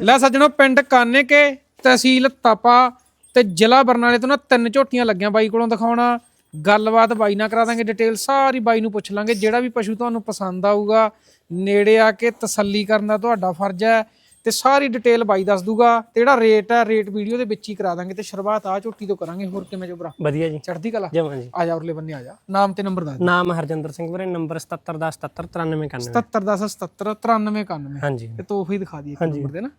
ਲੈ ਸੱਜਣੋ ਪਿੰਡ ਕਾਨੇਕੇ ਤਹਿਸੀਲ ਤਪਾ ਤੇ ਜ਼ਿਲ੍ਹਾ ਬਰਨਾਲੇ ਤੋਂ ਨਾ ਤਿੰਨ ਝੋਟੀਆਂ ਲੱਗੀਆਂ ਬਾਈ ਕੋਲੋਂ ਦਿਖਾਉਣਾ। ਗੱਲਬਾਤ ਬਾਈ ਨਾਲ ਕਰਾ ਦਾਂਗੇ ਡਿਟੇਲ ਸਾਰੀ ਬਾਈ ਨੂੰ ਪੁੱਛ ਲਾਂਗੇ। ਜਿਹੜਾ ਵੀ ਪਸ਼ੂ ਤੁਹਾਨੂੰ ਪਸੰਦ ਆਊਗਾ ਨੇੜੇ ਆ ਕੇ ਤਸੱਲੀ ਕਰਨ ਦਾ ਤੁਹਾਡਾ ਫਰਜ਼ ਹੈ ਤੇ ਸਾਰੀ ਡਿਟੇਲ ਬਾਈ ਦੱਸ ਦੂਗਾ। ਤੇ ਜਿਹੜਾ ਰੇਟ ਹੈ ਰੇਟ ਵੀਡੀਓ ਦੇ ਵਿੱਚ ਹੀ ਕਰਾ ਦਾਂਗੇ ਤੇ ਸ਼ੁਰੂਆਤ ਆ ਝੋਟੀ ਤੋਂ ਕਰਾਂਗੇ। ਹੋਰ ਕਿਵੇਂ ਜੋਬਰਾ? ਵਧੀਆ ਜੀ। ਚੜ੍ਹਦੀ ਕਲਾ? ਜਮਾਂ ਜੀ। ਆ ਜਾ ਉਰਲੇ ਬੰਨੇ ਆ ਜਾ। ਨਾਮ ਤੇ ਨੰਬਰ ਦੱਸ ਨਾਮ ਹਰਜਿੰਦਰ ਸਿੰਘ ਵੀਰੇ ਨੰਬਰ 7710779391 77 10 77 93 91 ਹਾਂਜੀ। ਤੇ ਤੋਹਫੇ ਹੀ ਦਿਖਾ ਦਈਏ ਇੱਕ ਨੰਬਰ ਦੇ ਨਾ।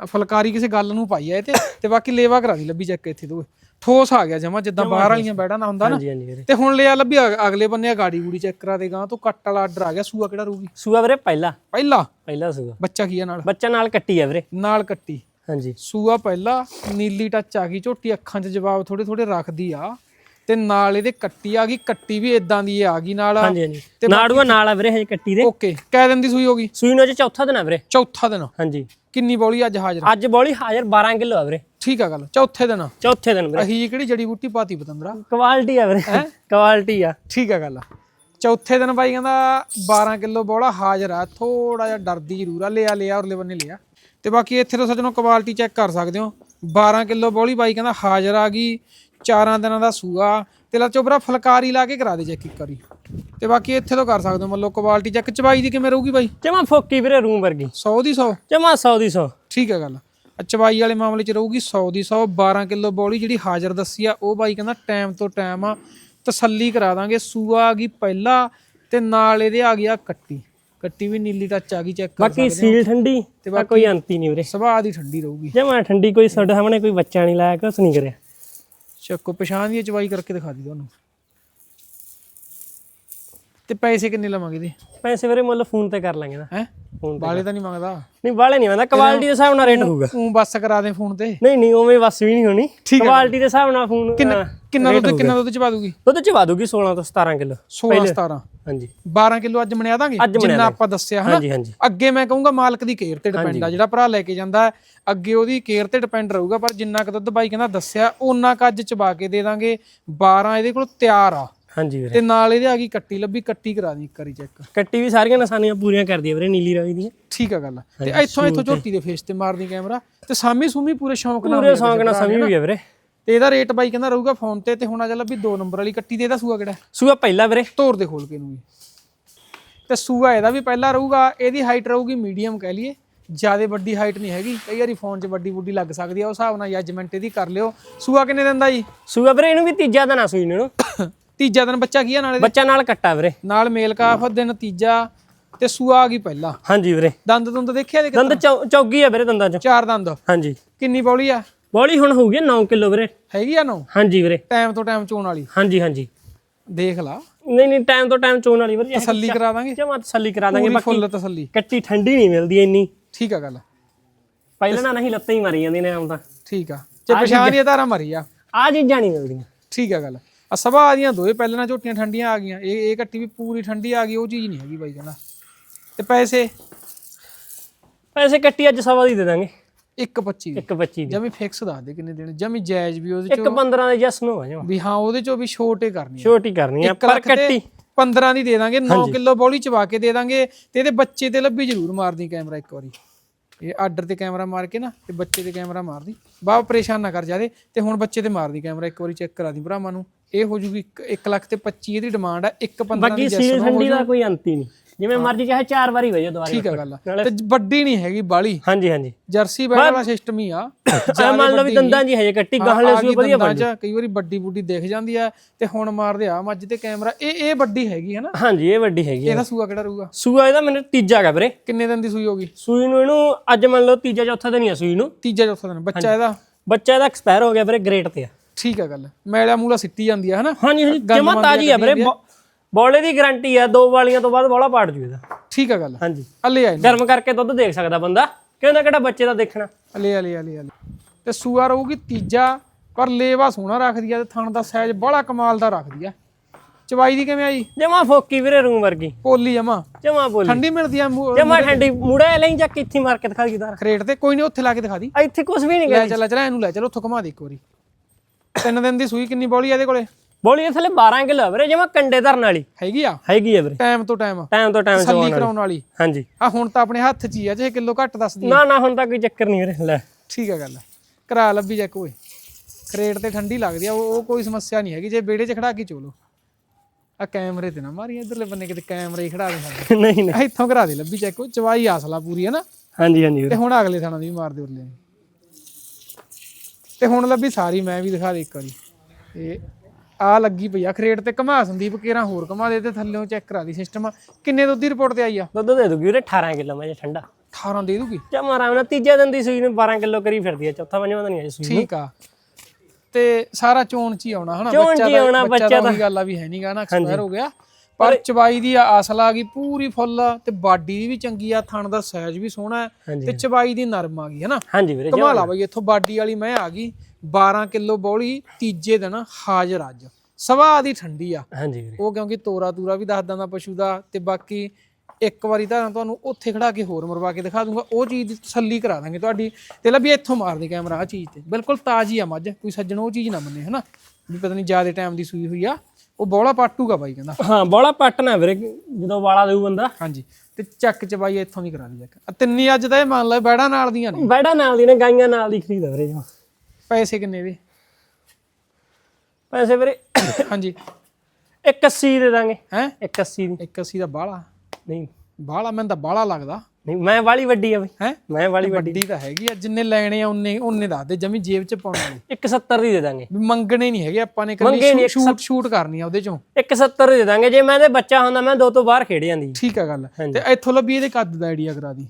ਆਹ ਫੁਲਕਾਰੀ ਕਿਸੇ ਗੱਲ ਨੂੰ ਪਾਈ ਐ ਤੇ ਤੇ ਬਾਕੀ ਲੇਵਾ ਕਰਾ ਦੀ ਲੱਭੀ ਚੱਕ ਇੱਥੇ ਤੋਂ। ਠੋਸ ਆ ਗਿਆ ਜਮਾ ਜਿੱਦਾਂ ਬਾਹਰ ਵਾਲੀਆਂ ਬੈੜਾਂ ਦਾ ਹੁੰਦਾ ਨਾ। ਹਾਂਜੀ ਹਾਂਜੀ ਵੀਰੇ। ਤੇ ਹੁਣ ਲਿਆ ਲੱਭੀ ਅਗ- ਅਗਲੇ ਬੰਨੇ ਆ ਗਾੜੀ ਗੂੜੀ ਚੈੱਕ ਕਰਾ ਦੇ ਗਾਂ ਤੋਂ ਕੱਟ ਵਾਲਾ ਆਰਡਰ ਆ ਗਿਆ ਸੂਆ ਕਿਹੜਾ ਰਹੂਗੀ ਸੂਆ ਵੀਰੇ ਪਹਿਲਾ। ਪਹਿਲਾ? ਪਹਿਲਾ ਸੂਆ। ਬੱਚਾ ਕੀ ਆ ਨਾਲ? ਬੱਚਾ ਨਾਲ ਕੱਟੀ ਆ ਵੀਰੇ। ਨਾਲ ਕੱਟੀ। ਹਾਂਜੀ। ਸੂਆ ਪਹਿਲਾ ਨੀਲੀ ਟੱਚ ਆ ਗਈ ਝੋਟੀ ਅੱਖਾਂ 'ਚ ਜਵਾਬ ਥੋੜੇ ਥੋੜੇ ਰੱਖਦੀ ਆ। ਤੇ ਨਾਲ ਇਹਦੇ ਕੱਟੀ ਆ ਗਈ ਕੱਟੀ ਵੀ ਇਦਾਂ ਦੀ ਆ ਗਈ ਨਾਲ। ਹਾਂਜੀ ਹਾਂਜੀ। ਨਾੜੂਆ ਨਾਲ ਆ ਵੀਰੇ ਹਜੇ ਕੱਟੀ ਦੇ। ਓਕੇ ਕਹਿ ਦਿਨ ਦੀ ਸੂਈ ਹੋਗੀ ਸੂਈ ਨੂੰ ਅਜੇ ਚੌਥਾ ਦਿਨ ਆ ਵੀਰੇ। ਚੌਥਾ ਦਿਨ। ਹਾਂਜੀ। ਕਿੰਨੀ ਬੌਲੀ ਅੱਜ ਹਾਜ਼ਰ? ਅੱਜ ਬੋਲੀ ਹਾਜ਼ਰ 12 ਕਿਲੋ ਆ ਵੀਰੇ। ਠੀਕ ਆ ਗੱਲ ਚੌਥੇ ਦਿਨ। ਚੌਥੇ ਦਿਨ ਵੀਰੇ। ਅਹੀ ਕਿਹੜੀ ਜੜੀ ਬੂਟੀ ਪਾਤੀ ਬਤੰਦਰਾ ਕੁਆਲਿਟੀ ਆ ਵੀਰੇ। ਕੁਆਲਿਟੀ ਆ। ਠੀਕ ਆ ਗੱਲ। ਚੌਥੇ ਦਿਨ ਬਾਈ ਕਹਿੰਦਾ 12 ਕਿਲੋ ਬੋਲਾ ਹਾਜ਼ਰ ਆ। ਥੋੜਾ ਜਿਹਾ ਡਰਦੀ ਜ਼ਰੂਰ ਆ। ਲਿਆ ਲਿਆ ਉਰਲੇ ਬੰਨੇ ਲਿਆ। ਤੇ ਬਾਕੀ ਇੱਥੇ ਤੋਂ ਸੱਜਣੋ ਕੁਆਲਿਟੀ ਚੈੱਕ ਕਰ ਸਕਦੇ ਹੋ। 12 ਕਿਲੋ ਬੋਲੀ ਬਾਈ ਕਹਿੰਦਾ ਹਾਜ਼ਰ ਆ ਗਈ ਚਾਰਾਂ ਦਿਨਾਂ ਦਾ ਸੂਆ ਤੇ ਲਾ ਚੋਬਰਾ ਫੁਲਕਾਰੀ ਲਾ ਕੇ ਕਰਾ ਦੇ ਚੈੱਕ ਇੱਕ ਵਾਰੀ। ਤੇ ਬਾਕੀ ਇੱਥੇ ਤੋਂ ਕਰ ਸਕਦੇ ਹੋ ਮੰਨ ਲਓ ਕੁਆਲਿਟੀ ਚੈੱਕ ਚਬਾਈ ਦੀ ਕਿਵੇਂ ਰਹੂਗੀ ਬਾਈ? ਜਮਾ ਫੋਕੀ ਵੀਰੇ ਰੂਮ ਵਰਗੀ। 100 ਦੀ 100 ਜਮਾ 100 ਦੀ 100 ਠੀਕ ਹੈ ਗੱਲ। ਚਬਾਈ ਵਾਲੇ ਮਾਮਲੇ 'ਚ ਰਹੂਗੀ 100 ਦੀ 100 12 ਕਿਲੋ ਬੋਲੀ ਜਿਹੜੀ ਹਾਜ਼ਰ ਦੱਸੀ ਆ ਉਹ ਬਾਈ ਕਹਿੰਦਾ ਟਾਈਮ ਤੋਂ ਟਾਈਮ ਆ ਤਸੱਲੀ ਕਰਾ ਦਾਂਗੇ ਸੂਆ ਆ ਗਈ ਪਹਿਲਾ ਤੇ ਨਾਲ ਇਹਦੇ ਆ ਗਿਆ ਕੱਟੀ। ਕੱਟੀ ਵੀ ਨੀਲੀ ਟੱਚ ਆ ਗਈ ਚੈੱਕ ਕਰ ਬਾਕੀ ਸੀਲ ਠੰਡੀ ਤੇ ਕੋਈ ਅੰਤੀ ਨਹੀਂ ਵੀਰੇ। ਸੁਭਾਅ ਦੀ ਠੰਡੀ ਰਹੂਗੀ। ਜਮਾ ਠੰਡੀ ਕੋਈ ਸਾਡੇ ਸਾਹਮਣੇ ਕੋਈ ਬੱਚਾ ਨਹੀਂ ਲਾਇਆ ਕੁਛ ਨਹੀਂ ਕਰਿਆ। ਚੱਕੋ ਪਛਾਣ ਦੀ ਚਬਾਈ ਕਰਕੇ ਦਿਖਾ ਦੀ ਤੁਹਾਨੂੰ। ਤੇ ਪੈਸੇ ਕਿੰਨੇ ਲਵਾਂਗੇ ਇਹਦੇ? ਪੈਸੇ ਵੀਰੇ ਮੁੱਲ ਫੋਨ ਤੇ ਕਰ ਲਾਂਗੇ ਨਾ। ਹੈ? ਫੋਨ ਬਾਲੇ ਤਾਂ ਨਹੀਂ ਮੰਗਦਾ। ਨਹੀਂ ਬਾਲੇ ਨਹੀਂ ਆਉਂਦਾ ਕੁਆਲਿਟੀ ਦੇ ਹਿਸਾਬ ਨਾਲ ਰੇਟ ਹੋਊਗਾ। ਤੂੰ ਬੱਸ ਕਰਾ ਦੇ ਫੋਨ ਤੇ। ਨਹੀਂ ਨਹੀਂ ਉਵੇਂ ਬਸ ਵੀ ਨਹੀਂ ਹੋਣੀ। ਕੁਆਲਿਟੀ ਦੇ ਹਿਸਾਬ ਨਾਲ ਫੋਨ ਕਿੰਨਾ ਕਿੰਨਾ ਦੁੱਧ ਕਿੰਨਾ ਦੁੱਧ ਚਬਾ ਦੂਗੀ? ਦੁੱਧ ਚ ਦੂਗੀ 16 ਤੋਂ 17 ਕਿਲੋ 16 17 ਹਾਂਜੀ। 12 ਕਿਲੋ ਅੱਜ ਮਣਿਆ ਦਾਂਗੇ? ਜਿੰਨਾ ਆਪਾਂ ਦੱਸਿਆ ਹਨਾ? ਅੱਗੇ ਮੈਂ ਕਹੂੰਗਾ ਮਾਲਕ ਦੀ ਕੇਅਰ ਤੇ ਡਿਪੈਂਡ ਆ ਜਿਹੜਾ ਭਰਾ ਲੈ ਕੇ ਜਾਂਦਾ ਅੱਗੇ ਉਹਦੀ ਕੇਅਰ ਤੇ ਡਿਪੈਂਡ ਰਹੂਗਾ ਪਰ ਜਿੰਨਾ ਕੁ ਦੁੱਧ ਬਾਈ ਕਹਿੰਦਾ ਦੱਸਿਆ ਉਹਨਾਂ ਕੁ ਅੱਜ ਚਬਾ ਕੇ ਦੇ ਦਾਂਗੇ। 12 ਇਹਦੇ ਕੋਲ ਤਿਆਰ ਆ। ਹਾਂਜੀ ਵੀਰੇ। ਤੇ ਨਾਲ ਇਹਦੇ ਆ ਗਈ ਕੱਟੀ ਲੱਭੀ ਕੱਟੀ ਕਰਾ ਦੀ ਇੱਕ ਵਾਰੀ ਚੈੱਕ ਕੱਟੀ ਵੀ ਸਾਰੀਆਂ ਨਿਸ਼ਾਨੀਆਂ ਪੂਰੀਆਂ ਕਰਦੀ ਹੈ ਵੀਰੇ ਨੀਲੀ ਰਾਵੀ ਦੀਆਂ। ਠੀਕ ਆ ਗੱਲ ਤੇ ਇੱਥੋਂ ਇੱਥੋਂ ਝੋਟੀ ਦੇ ਫੇਸ ਤੇ ਮਾਰਦੀ ਕੈਮਰਾ ਤੇ ਸਾਮੀ ਸੂਮੀ ਪੂਰੇ ਸ਼ੌਂਕ ਨਾਲ ਪੂਰੇ ਸੌਂਗ ਨਾਲ ਸਮੀ ਹੋਈ ਹੈ ਵੀਰੇ। ਤੇ ਇਹਦਾ ਰੇਟ ਬਾਈ ਕਹਿੰਦਾ ਰਹੂਗਾ ਫੋਨ ਤੇ ਤੇ ਹੁਣ ਆ ਜਾ ਲੱਭੀ 2 ਨੰਬਰ ਵਾਲੀ ਕੱਟੀ ਦੇ ਇਹਦਾ ਸੂਆ ਕਿਹੜਾ ਸੂਆ ਪਹਿਲਾ ਵੀਰੇ। ਤੋਰ ਦੇ ਖੋਲ ਕੇ ਨੂੰ ਵੀ। ਤੇ ਸੂਆ ਇਹਦਾ ਵੀ ਪਹਿਲਾਂ ਰਹੂਗਾ ਇਹਦੀ ਹਾਈਟ ਰਹੂਗੀ ਮੀਡੀਅਮ ਕਹਿ ਲਈਏ। ਜ਼ਿਆਦਾ ਵੱਡੀ ਹਾਈਟ ਨਹੀਂ ਹੈਗੀ ਕਈ ਵਾਰੀ ਫੋਨ 'ਚ ਵੱਡੀ ਬੁੱਢੀ ਲੱਗ ਸਕਦੀ ਆ ਉਸ ਹਿਸਾਬ ਨਾਲ ਜੱਜਮੈਂਟ ਇਹਦੀ ਕਰ ਲਿਓ। ਸੂਆ ਕਿੰਨੇ ਦਿਨ ਦਾ ਜੀ? ਸੂਆ ਵੀਰੇ ਇਹਨੂੰ ਵੀ ਤੀਜਾ ਦਿਨ ਆ ਸੂਈ ਨੂੰ ਤੀਜਾ ਦਿਨ ਬੱਚਾ ਕੀ ਆ ਨਾਲੇ? ਬੱਚਾ ਨਾਲ ਕੱਟਾ ਵੀਰੇ। ਨਾਲ ਮੇਲ ਕਾਫ ਦਿਨ ਤੀਜਾ ਤੇ ਸੂਆ ਆ ਗਈ ਪਹਿਲਾਂ। ਹਾਂਜੀ ਵੀਰੇ। ਦੰਦ ਦੁੰਦ ਦੇਖਿਆ ਦੇ ਦੰਦ ਚੌਗੀ ਆ ਵੀਰੇ ਦੰਦਾਂ ਚ। ਚਾਰ ਦੰਦ। ਹਾਂਜੀ। ਕਿੰਨੀ ਬੌਲੀ ਆ? ਬੋਲੀ ਹੁਣ ਹੋਊਗੀ 9 ਕਿਲੋ ਵੀਰੇ। ਹੈਗੀ ਆ ਨੋ? ਹਾਂਜੀ ਵੀਰੇ। ਟਾਈਮ ਤੋਂ ਟਾਈਮ ਚੋਣ ਵਾਲੀ। ਹਾਂਜੀ ਹਾਂਜੀ। ਦੇਖ ਲਾ। ਨਹੀਂ ਨਹੀਂ ਟਾਈਮ ਤੋਂ ਟਾਈਮ ਚੋਣ ਵਾਲੀ ਵੀਰੇ। ਤਸੱਲੀ ਕਰਾ ਦਾਂਗੇ। ਜਮਾ ਤਸੱਲੀ ਕਰਾ ਦਾਂਗੇ ਬਾਕੀ ਫੁੱਲ ਤਸੱਲੀ। ਕੱਟੀ ਠੰਡੀ ਨਹੀਂ ਮਿਲਦੀ ਇੰਨੀ। ਠੀਕ ਆ ਗੱਲ। ਪਹਿਲਾਂ ਨਾ ਨਹੀਂ ਲੱਤਾਂ ਹੀ ਮਾਰੀ ਜਾਂਦੀਆਂ ਨੇ ਆਉਂਦਾ ਠੀਕ ਆ। ਜੇ ਪਛਾਣ ਦੀ ਧਾਰਾ ਮਰੀ ਆ। ਆ ਚੀਜ਼ਾਂ ਨਹੀਂ ਮਿਲਦੀਆਂ। ਠੀਕ ਆ ਗੱਲ। ਆ ਸਭਾ ਦੀਆਂ ਦੋਏ ਪਹਿਲਾਂ ਨਾਲ ਝੋਟੀਆਂ ਠੰਡੀਆਂ ਆ ਗਈਆਂ। ਇਹ ਇਹ ਕੱਟੀ ਵੀ ਪੂਰੀ ਠੰਡੀ ਆ ਗਈ ਉਹ ਚੀਜ਼ ਨਹੀਂ ਹੈਗੀ ਬਾਈ ਕਹਿੰਦਾ। ਤੇ ਪੈਸੇ? ਪੈਸੇ ਕੱਟੀ ਅੱਜ ਸਵਾ ਦੀ ਦੇ ਦਾਂਗੇ। 1.25 ਦੇ। 125 ਦੀ। ਜਮੀ ਫਿਕਸ ਦੱਸ ਦੇ ਕਿੰਨੇ ਦੇਣੇ। ਜਮੀ ਜਾਇਜ਼ ਵੀ ਉਹਦੇ ਇੱਕ ਚੋਂ 15 ਦੇ ਜਸ ਨੂੰ ਆ ਜਾਵਾ ਵੀ ਹਾਂ ਉਹਦੇ ਚੋਂ ਵੀ ਛੋਟੇ ਕਰਨੀ ਆ। ਛੋਟੀ ਕਰਨੀ ਆ ਪਰ ਕੱਟੀ। 15 ਦੀ ਦੇ ਦਾਂਗੇ 9 ਕਿਲੋ ਬੋਲੀ ਚਵਾ ਕੇ ਦੇ ਦਾਂਗੇ ਤੇ ਇਹਦੇ ਬੱਚੇ ਤੇ ਲੱਭੀ ਜ਼ਰੂਰ ਮਾਰਦੀ ਕੈਮਰਾ ਇੱਕ ਵਾਰੀ। ਇਹ ਆਰਡਰ ਤੇ ਕੈਮਰਾ ਮਾਰ ਕੇ ਨਾ ਤੇ ਬੱਚੇ ਤੇ ਕੈਮਰਾ ਮਾਰਦੀ। ਬਾ ਪਰੇਸ਼ਾਨ ਨਾ ਕਰ ਜਾਦੇ ਤੇ ਹੁਣ ਬੱਚੇ ਤੇ ਮਾਰਦੀ ਕੈਮਰਾ ਇੱਕ ਵਾਰੀ ਚੈੱਕ ਕਰਾ ਦੀ ਭਰਾਵਾਂ ਨੂੰ। ਇਹ ਹੋ ਜੂਗੀ 1 ਲੱਖ ਤੇ 25 ਇਹਦੀ ਡਿਮਾਂਡ ਆ 1 15 ਬਾਕੀ ਦੀ ਸੀਲ ਠੰਡੀ ਦਾ ਕੋਈ ਅੰਤ ਹੀ ਨਹੀਂ। ਜਿਵੇਂ ਮਰਜ਼ੀ ਚਾਹੇ ਚਾਰ ਵਾਰੀ ਵਜੇ ਦੁਬਾਰਾ ਠੀਕ ਆ ਗੱਲ। ਤੇ ਵੱਡੀ ਨਹੀਂ ਹੈਗੀ ਬਾਲੀ। ਹਾਂਜੀ ਹਾਂਜੀ। ਜਰਸੀ ਬੈਡ ਵਾਲਾ ਸਿਸਟਮ ਹੀ ਆ। ਜਾਂ ਮੰਨ ਲਓ ਵੀ ਦੰਦਾਂ ਜੀ ਹਜੇ ਕੱਟੀ ਗਾਹਲੇ ਆ ਸੂ ਵਧੀਆ ਦੰਦਾਂ ਚ ਕਈ ਵਾਰੀ ਵੱਡੀ ਬੁੱਢੀ ਦਿਖ ਜਾਂਦੀ ਆ ਤੇ ਹੁਣ ਮਾਰਦੇ ਆ ਮੱਝ ਤੇ ਕੈਮਰਾ ਇਹ ਇਹ ਵੱਡੀ ਹੈਗੀ ਹੈ ਨਾ। ਹਾਂਜੀ ਇਹ ਵੱਡੀ ਹੈਗੀ ਆ। ਇਹਦਾ ਸੂਆ ਕਿਹੜਾ ਰਹੂਗਾ? ਸੂਆ ਇਹਦਾ ਮੈਨੂੰ ਤੀਜਾ ਹੈਗਾ ਵੀਰੇ। ਕਿੰਨੇ ਦਿਨ ਦੀ ਸੂਈ ਹੋਗੀ ਸੂਈ ਨੂੰ ਇਹਨੂੰ ਅੱਜ ਮੰਨ ਲਓ ਤੀਜਾ ਚੌਥਾ ਦਿਨ ਹੀ ਆ ਸੂਈ ਨੂੰ। ਤੀਜਾ ਚੌਥਾ ਦਿਨ ਬੱਚਾ ਇਹਦਾ? ਬੱਚਾ ਇਹਦਾ ਐਕਸਪਾਇਰ ਹੋ ਗਿਆ ਵੀਰੇ ਗ੍ਰੇਟ ਤੇ ਆ। ਠੀਕ ਆ ਗੱਲ। ਮੈਲਾ ਮੂਲਾ ਸਿੱਟੀ ਜਾਂਦੀ ਆ ਹਨਾ? ਹਾਂਜੀ ਹਾਂਜੀ ਜਮਾ ਤਾਜੀ ਆ ਵੀਰੇ। ਬੋ- ਬੋਲੇ ਦੀ ਗਾਰੰਟੀ ਆ ਦੋ ਵਾਲੀਆਂ ਤੋਂ ਬਾਅਦ ਬੋਲਾ ਪਾੜ ਜੂ ਇਹਦਾ। ਠੀਕ ਆ ਗੱਲ। ਹਾਂਜੀ। ਅੱਲੇ ਆਏ ਗਰਮ ਕਰਕੇ ਦੁੱਧ ਦੇਖ ਸਕਦਾ ਬੰਦਾ। ਕਿਉਂਦਾ ਕਿਹੜਾ ਬੱਚੇ ਦਾ ਦੇਖਣਾ। ਅੱਲੇ ਅੱਲੇ ਅੱਲੇ ਅੱਲੇ। ਤੇ ਸੂਆ ਰਹੂਗੀ ਤੀਜਾ ਪਰ ਲੇਵਾ ਸੋਹਣਾ ਰੱਖਦੀ ਆ ਤੇ ਥਣ ਦਾ ਸਾਈਜ਼ ਬੜਾ ਕਮਾਲ ਦਾ ਰੱਖਦੀ ਆ। ਚਵਾਈ ਦੀ ਕਿਵੇਂ ਆਈ ਜਮਾ ਫੋਕੀ ਵੀਰੇ ਰੂਮ ਵਰਗੀ। ਪੋਲੀ ਜਮਾ। ਜਮਾ ਬੋਲੀ ਠੰਡੀ ਮਿਲਦੀ ਆ ਮੂੰਹ- ਜਮਾ ਠੰਡੀ। ਮੁੜਾ ਲਈ ਜਾ ਕਿੱਥੀ ਮਾਰ ਕੇ ਦਿਖਾ ਗੀਦਾਰ ਖਰੇਟ ਤੇ ਕੋਈ ਨਹੀਂ ਉੱਥੇ ਲਾ ਕੇ ਦਿਖਾ ਦੀ। ਇੱਥੇ ਕੁਝ ਵੀ ਨਹੀਂ ਲੈ ਚੱਲ ਚੱਲ ਇਹਨੂੰ ਲੈ ਚੱਲ ਉੱਥੋਂ ਘੁਮਾ ਦੇ ਇੱਕ ਵਾਰੀ। ਤਿੰਨ ਦਿਨ ਦੀ ਸੂਈ ਕਿੰਨੀ ਬੋਲੀ ਆ ਇਹਦੇ ਕੋਲੇ? ਬੋਲੀ ਇਹ ਥੱਲੇ 12 ਕਿਲੋ ਵੀਰੇ ਜਮਾ ਕੰਡੇ ਧਰਨ ਵਾਲੀ। ਹੈਗੀ ਆ? ਹੈਗੀ ਆ ਵੀਰੇ। ਟਾਈਮ ਤੋਂ ਟਾਈਮ। ਟਾਈਮ ਤੋਂ ਟਾਈਮ ਤਸੱਲੀ ਕਰਾਉਣ ਵਾਲੀ। ਹਾਂਜੀ। ਆ ਹੁਣ ਤਾਂ ਆਪਣੇ ਹੱਥ 'ਚ ਹੀ ਆ ਜੇ ਕਿਲੋ ਘੱਟ ਦੱਸਦੀ। ਨਾ ਨਾ ਹੁਣ ਤਾਂ ਕੋਈ ਚੱਕਰ ਨਹੀਂ ਵੀਰੇ ਲੈ। ਠੀਕ ਆ ਗੱਲ ਕਰਾ ਲੱਭੀ ਜੈਕ ਓਏ। ਕਰੇਟ ਤੇ ਠੰਡੀ ਲੱਗਦੀ ਆ ਉਹ ਕੋਈ ਸਮੱਸਿਆ ਨਹੀਂ ਹੈਗੀ। ਜੇ ਵਿਹੜੇ 'ਚ ਖੜਾ ਕੇ ਚੋਲੋ ਆ ਕੈਮਰੇ ਤੇ ਨਾ ਮਾਰੀ ਇਧਰਲੇ ਬੰਨੇ ਕਿਤੇ ਕੈਮਰੇ ਹੀ ਖੜਾ ਦੇ ਸਾਡੇ। ਨਹੀਂ ਨਹੀਂ। ਇੱਥੋਂ ਕਰਾ ਦੇ ਲੱਭੀ ਚੈੱਕ ਉਹ ਚਵਾਈ ਆਸਲਾ ਪੂਰੀ ਹੈ ਨਾ। ਹਾਂਜੀ ਹਾਂਜੀ ਤੇ ਹੁਣ ਅਗਲੇ ਥਾਣਾ ਦੀ ਮਾਰ ਦੇ ਉਰਲੇ। ਤੇ ਹੁਣ ਲੱਭੀ ਸਾਰੀ ਮੈਂ ਵੀ ਦਿਖਾ ਦੇ ਇੱਕ ਵਾਰੀ। ਇਹ ਆ ਲੱਗੀ ਪਈ ਆ ਖਰੇਟ ਤੇ ਘਮਾ ਸੰਦੀਪ ਕੇਰਾਂ ਹੋਰ ਘਮਾ ਦੇ ਤੇ ਥੱਲੇੋਂ ਚੈੱਕ ਕਰਾ ਦੀ ਸਿਸਟਮ ਕਿੰਨੇ ਦੁੱਧ ਦੀ ਰਿਪੋਰਟ ਤੇ ਆਈ ਆ? ਦੁੱਧ ਦੇ ਦੂਗੀ ਵੀਰੇ 18 ਕਿਲੋ ਮੈਂ ਠੰਡਾ। 18 ਦੇ ਦੂਗੀ? ਜਮਾ ਆਰਾਮ ਨਾਲ ਤੀਜੇ ਦਿਨ ਦੀ ਸੂਈ ਨੂੰ 12 ਕਿਲੋ ਕਰੀ ਫਿਰਦੀ ਆ ਚੌਥਾ ਪੰਜਵਾਂ ਦਿਨ ਨਹੀਂ ਆਈ ਸੂਈ ਠੀਕ ਆ। ਤੇ ਸਾਰਾ ਚੋਣ ਚ ਹੀ ਆਉਣਾ ਹਨਾ? 'ਚ ਦਾ- ਬੱਚਾ ਬੱਚਾ ਦਾ ਉਹੀ ਗੱਲ ਆ ਵੀ ਹੈ ਨਹੀਂਗਾ ਨਾ ਐਕਸਪਾਇਰ ਹੋ ਗਿਆ। ਪਰ ਚਬਾਈ ਦੀ ਆਸਲ ਆ ਗਈ ਪੂਰੀ ਫੁੱਲ ਤੇ ਬਾਡੀ ਵੀ ਚੰਗੀ ਆ ਥਣ ਦਾ ਸਾਈਜ਼ ਵੀ ਸੋਹਣਾ ਹੈ ਤੇ ਚਬਾਈ ਦੀ ਨਰਮ ਆ ਗਈ ਹੈ ਨਾ? ਹਾਂਜੀ ਵੀਰੇ ਕਮਾਲ ਆ ਬਈ ਇੱਥੋਂ ਬਾਡੀ ਵਾਲੀ ਮੈਂ ਆ ਗਈ 12 ਕਿਲੋ ਬੌਲੀ ਤੀਜੇ ਦਿਨ ਹਾਜ਼ਰ ਅੱਜ। ਸਵਾ ਦੀ ਠੰਡੀ ਆ। ਹਾਂਜੀ ਵੀਰੇ। ਉਹ ਕਿਉਂਕਿ ਤੋਰਾ ਤੂਰਾ ਵੀ ਦੱਸ ਦਿੰਦਾ ਪਸ਼ੂ ਦਾ ਤੇ ਬਾਕੀ ਇੱਕ ਵਾਰੀ ਤਾਂ ਤੁਹਾਨੂੰ ਉੱਥੇ ਖੜਾ ਕੇ ਹੋਰ ਮਰਵਾ ਕੇ ਦਿਖਾ ਦੂੰਗਾ ਉਹ ਚੀਜ਼ ਦੀ ਤਸੱਲੀ ਕਰਾ ਦਾਂਗੇ ਤੁਹਾਡੀ। ਤੇ ਲੱਭੀ ਇੱਥੋਂ ਮਾਰ ਦੇ ਕੈਮਰਾ ਆ ਚੀਜ਼ ਤੇ। ਬਿਲਕੁਲ ਤਾਜ਼ੀ ਆ ਮੱਝ ਕੋਈ ਸੱਜਣ ਉਹ ਚੀਜ਼ ਨਾ ਮੰਨੇ ਹਨਾ ਵੀ ਪਤਾ ਨਹੀਂ ਜ਼ਿਆਦਾ ਟਾਈਮ ਦੀ ਸੂਈ ਹੋਈ ਆ। ਉਹ ਬੋਲਾ ਪਾਟੂਗਾ ਬਾਈ ਕਹਿੰਦਾ। ਹਾਂ ਬੋਲਾ ਪੱਟਣਾ ਵੀਰੇ ਜਦੋਂ ਵਾਲਾ ਦੇਊ ਬੰਦਾ। ਹਾਂਜੀ ਤੇ ਚੱਕ ਚ ਬਾਈ ਇੱਥੋਂ ਦੀ ਕਰਾ ਦੀ ਚੱਕ। ਆ ਤਿੰਨੀ ਅੱਜ ਤਾਂ ਇਹ ਮੰਨ ਲੈ ਬੈੜਾ ਨਾਲ ਦੀਆਂ ਨੇ। ਬੈੜਾ ਨਾਲ ਦੀ ਨੇ ਗਾਈਆਂ ਨਾਲ ਦੀ ਖਰੀਦਾ ਵੀਰੇ ਜਮਾ। ਪੈਸੇ ਕਿੰਨੇ ਦੇ? ਪੈਸੇ ਵੀਰੇ ਹਾਂਜੀ। 180 ਦੇ ਦਾਂਗੇ। ਹੈ? 180 ਦੀ। 81 ਦਾ ਬਾਲਾ ਨਹੀਂ। ਬਾਲਾ ਮੈਨੂੰ ਤਾਂ ਬਾਲਾ ਲੱਗਦਾ। ਨਹੀਂ ਮੈਂ ਵਾਲੀ ਵੱਡੀ ਆ ਬਈ। ਹੈ? ਮੈਂ ਵਾਲੀ ਵੱਡੀ। ਵੱਡੀ ਤਾਂ ਹੈਗੀ ਆ ਜਿੰਨੇ ਲੈਣੇ ਆ ਉਹਨੇ ਉਹਨੇ ਦੱਸ ਦੇ ਜਮੀ ਜੇਬ ਚ ਪਾਉਣ ਵਾਲੀ 170 ਦੀ ਦੇ ਦਾਂਗੇ। ਵੀ ਮੰਗਣੇ ਨਹੀਂ ਹੈਗੇ ਆਪਾਂ ਨੇ ਨੀ, ਸ਼ੂਟ ਸ਼ੂਟ ਕਰਨੀ ਆ ਉਹਦੇ ਚੋਂ। 170 ਦੇ ਦਾਂਗੇ ਜੇ ਮੈਂ ਇਹਦੇ ਬੱਚਾ ਹੁੰਦਾ ਮੈਂ ਦੋ ਤੋਂ ਬਾਹਰ ਖੇਡ ਜਾਂਦੀ। ਠੀਕ ਆ ਗੱਲ। ਤੇ ਇੱਥੋਂ ਲੱਭੀ ਇਹਦੇ ਕੱਦ ਦਾ ਆਈਡੀਆ ਕਰਾ ਦੀ।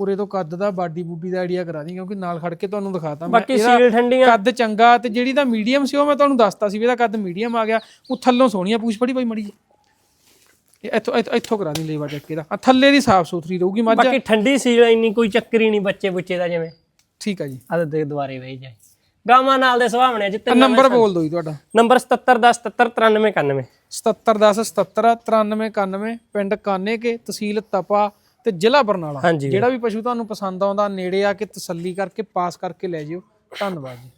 ਉਰੇ ਤੋਂ ਕੱਦ ਦਾ ਬਾਡੀ ਬੂਡੀ ਦਾ ਆਈਡੀਆ ਕਰਾ ਦੀ ਕਿਉਂਕਿ ਨਾਲ ਖੜ ਕੇ ਤੁਹਾਨੂੰ ਦਿਖਾਤਾ ਮੈਂ। ਬਾਕੀ ਸੀਲ ਠੰਡੀਆਂ ਕੱਦ ਚੰਗਾ ਤੇ ਜਿਹੜੀ ਦਾ ਮੀਡੀਅਮ ਸੀ ਉਹ ਮੈਂ ਤੁਹਾਨੂੰ ਦੱਸਤਾ ਸੀ ਵੀ ਇਹਦਾ ਕੱਦ ਮੀਡੀਅਮ ਆ ਗਿਆ। ਉਹ ਥੱਲੋਂ ਸੋਹਣੀ ਆ ਪੂਛ ਫੜੀ ਬਾਈ ਮੜੀ ਜੀ ਇਹ ਇੱਥੋਂ ਇੱਥੋਂ- ਇੱਥੋਂ ਕਰਾ ਦੀ ਲੇਵਾ ਚੱਕ ਦਾ। ਆ ਥੱਲੇ ਦੀ ਸਾਫ਼ ਸੁਥਰੀ ਰਹੂਗੀ ਮੱਝ। ਬਾਕੀ ਠੰਡੀ ਸੀਲ ਇੰਨੀ ਕੋਈ ਚੱਕਰ ਹੀ ਨਹੀਂ ਬੱਚੇ ਬੁੱਚੇ ਦਾ ਜਿਵੇਂ। ਠੀਕ ਆ ਜੀ। ਆਦ ਦੇ ਦੁਆਰੇ ਵੇਚ ਜਾਏ ਗਾਵਾਂ ਨਾਲ ਦੇ ਸੁਭਾਵਣੇ ਜਿੱਤੇ ਨੰਬਰ ਬੋਲ ਦਿਓ ਜੀ ਤੁਹਾਡਾ। ਨੰਬਰ 7710739391 7710 77 9391 ਪਿੰਡ ਕਾਨੇਕੇ ਤਹਿਸੀਲ ਤਪਾ ਤੇ ਜ਼ਿਲ੍ਹਾ ਬਰਨਾਲਾ। ਹਾਂਜੀ। ਜਿਹੜਾ ਵੀ ਪਸ਼ੂ ਤੁਹਾਨੂੰ ਪਸੰਦ ਆਉਂਦਾ ਨੇੜੇ ਆ ਕੇ ਤਸੱਲੀ ਕਰਕੇ ਪਾਸ ਕਰਕੇ ਲੈ ਜਿਓ। ਧੰਨਵਾਦ ਜੀ।